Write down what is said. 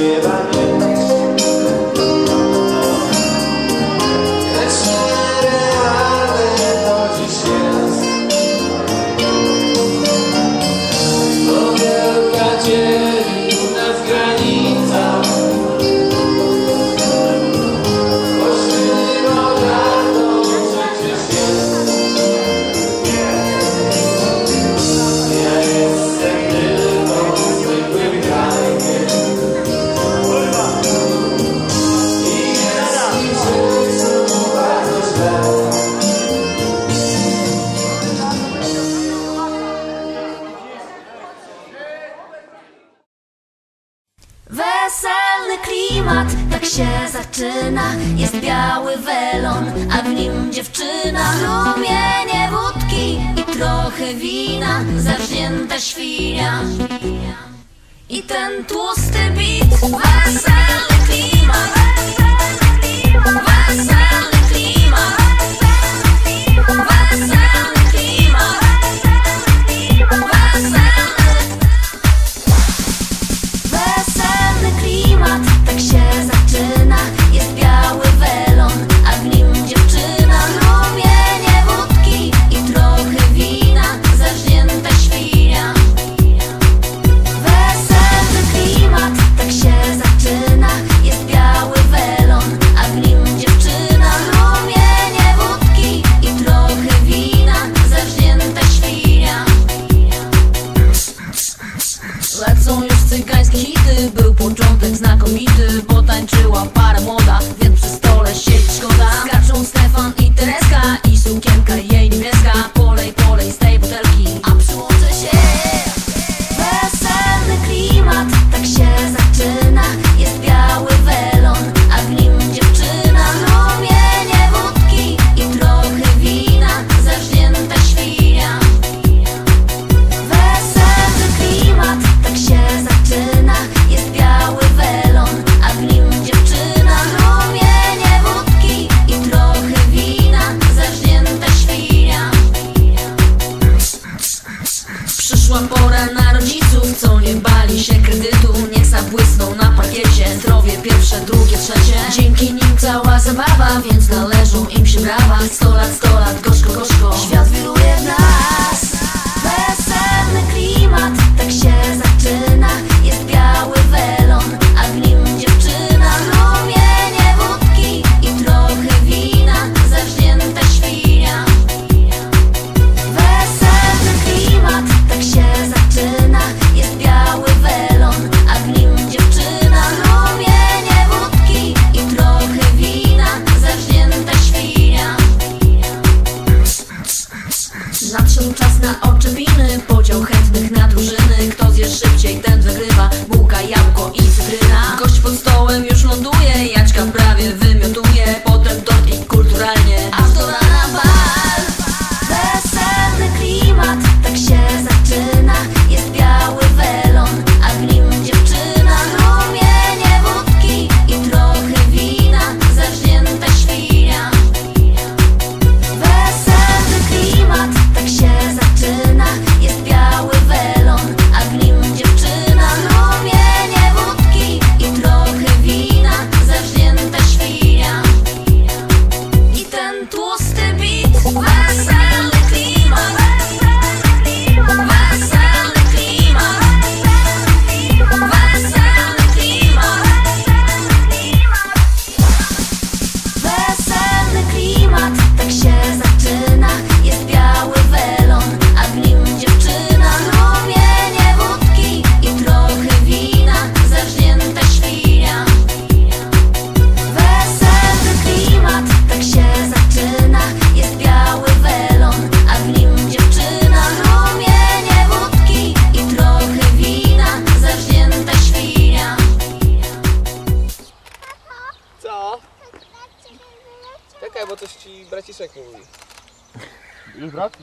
se tak się zaczyna. Jest biały welon, a w nim dziewczyna. Strumienie wódki i trochę wina Zawzięta świnia. I ten tłusty bit. Lecą już cygańskie hity Był początek znakomity Bo tańczyła para młoda Więc przy stole się szkoda. Skaczą Stefan i Tereska I sukienka je pakiecie Zdrowie pierwsze, drugie, trzecie. Dzięki nim cała zabawa, więc należą im się brawa. Sto lat, sto lat, Czekaj, bo coś ci braciszek mówi. Już brat?